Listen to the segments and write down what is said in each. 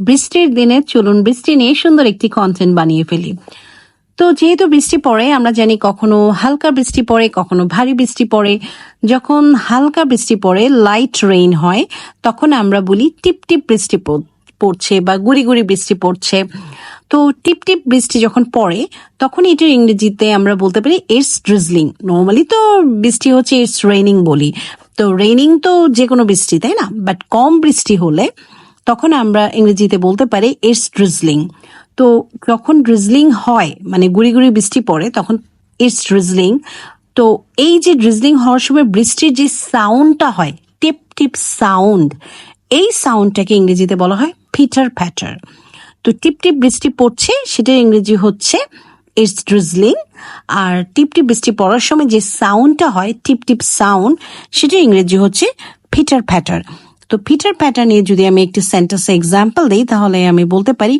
বৃষ্টির দিনে, চলুন বৃষ্টি নিয়ে সুন্দর একটি কন্টেন্ট বানিয়ে ফেলি। তো যেহেতু বৃষ্টি পড়ে, আমরা জানি কখনো হালকা বৃষ্টি পড়ে, কখনো ভারী বৃষ্টি পড়ে। যখন হালকা বৃষ্টি পড়ে লাইট রেইন হয়, তখন আমরা বলি টিপ টিপ বৃষ্টি পড়- পড়ছে বা গুড়ি গুড়ি বৃষ্টি পড়ছে। তো টিপ টিপ বৃষ্টি যখন পড়ে, তখন এটার ইংরেজিতে আমরা বলতে পারি ইটস ড্রিজলিং নর্মালি তো বৃষ্টি হচ্ছে ইটস রেইনিং বলি। তো রেইনিং তো যে কোনো বৃষ্টি, তাই না? বাট কম বৃষ্টি হলে তখন আমরা ইংরেজিতে বলতে পারি ইটস ড্রিজলিং তো যখন ড্রিজলিং হয় মানে গুড়ি গুড়ি বৃষ্টি পড়ে, তখন ইটস ড্রিজলিং তো এই যে ড্রিজলিং হওয়ার সময় বৃষ্টির যে সাউন্ডটা হয়, টিপ টিপ সাউন্ড এই সাউন্ডটাকে ইংরেজিতে বলা হয় ফিটার ফ্যাটার তো টিপ টিপ বৃষ্টি পড়ছে সেটার ইংরেজি হচ্ছে ইটস ড্রিজলিং আর টিপ টিপ বৃষ্টি পড়ার সময় যে সাউন্ডটা হয়, টিপ টিপ সাউন্ড সেটার ইংরেজি হচ্ছে ফিটার প্যাটার তো ফিটার প্যাটার নিয়ে যদি আমি একটি সেন্টেন্স এক্সাম্পল দিই তাহলে আমি বলতে পারি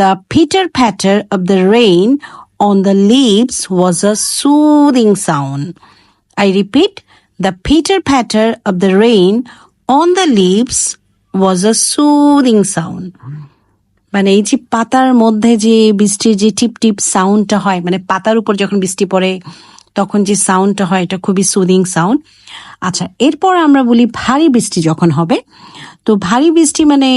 the pitter patter of the rain on the leaves was a soothing sound I repeat, the pitter patter of the rain on the leaves was a soothing sound. মানে এই যে পাতার মধ্যে যে বৃষ্টির যে টিপ টিপ সাউন্ডটা হয় মানে পাতার উপর যখন বৃষ্টি পড়ে তখন যে সাউন্ডটা হয়, এটা খুবই সুদিং সাউন্ড আচ্ছা এরপর আমরা বলি ভারী বৃষ্টি যখন হবে, তো ভারী বৃষ্টি মানে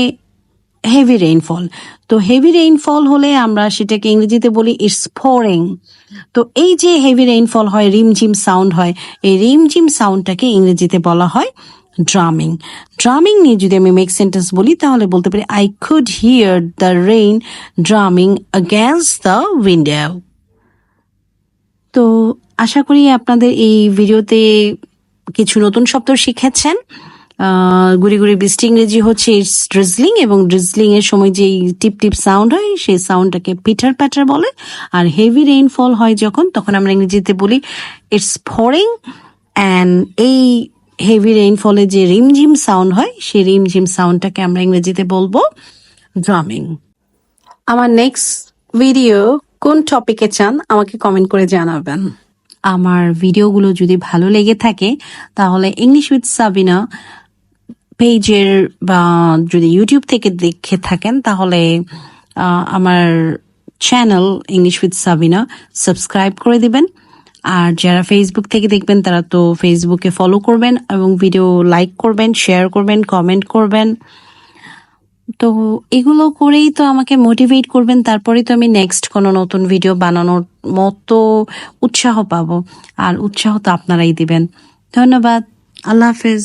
হেভি রেইনফল তো হেভি রেইনফল হলে আমরা সেটাকে ইংরেজিতে বলি ইটস ফোরিং তো এই যে হেভি রেইনফল হয়, রিমঝিম সাউন্ড হয়, এই রিমঝিম সাউন্ডটাকে ইংরেজিতে বলা হয় ড্রামিং ড্রামিং নিয়ে যদি আমি মেক সেন্টেন্স বলি, তাহলে বলতে পারি I could hear the rain drumming against the window আশা করি আপনাদের এই ভিডিওতে কিছু নতুন শব্দ শিখেছেন। গুড়ি গুড়ি বৃষ্টি ইংরেজি হচ্ছে ড্রিজলিং এবং ড্রিজলিং এর সময় যে টিপ টিপ সাউন্ড হয়, সেই সাউন্ডটাকে পিটার প্যাটার বলে। আর হেভি রেইনফল হয় যখন, তখন আমরা ইংরেজিতে বলি ইটস ফরিং অ্যান্ড এই হেভি রেইনফলে যে রিমঝিম সাউন্ড হয়, সেই রিমঝিম সাউন্ডটাকে আমরা ইংরেজিতে বলব ড্রামিং আমার নেক্সট ভিডিও কোন টপিকে চান, আমাকে কমেন্ট করে জানাবেন। আমার ভিডিওগুলো যদি ভালো লেগে থাকে, তাহলে ইংলিশ উইথ সাবিনা পেজের বা যদি ইউটিউব থেকে দেখে থাকেন, তাহলে আমার channel English with Sabina subscribe করে দিবেন। আর যারা ফেসবুক থেকে দেখবেন, তারা তো ফেসবুকে ফলো করবেন এবং ভিডিও লাইক করবেন শেয়ার করবেন কমেন্ট করবেন। তো এগুলো করেই তো আমাকে মোটিভেট করবেন তারপরে তো আমি নেক্সট কোনো নতুন ভিডিও বানানোর মতো উৎসাহ পাবো। আর উৎসাহ তো আপনারাই দিবেন। ধন্যবাদ। আল্লাহ হাফেজ।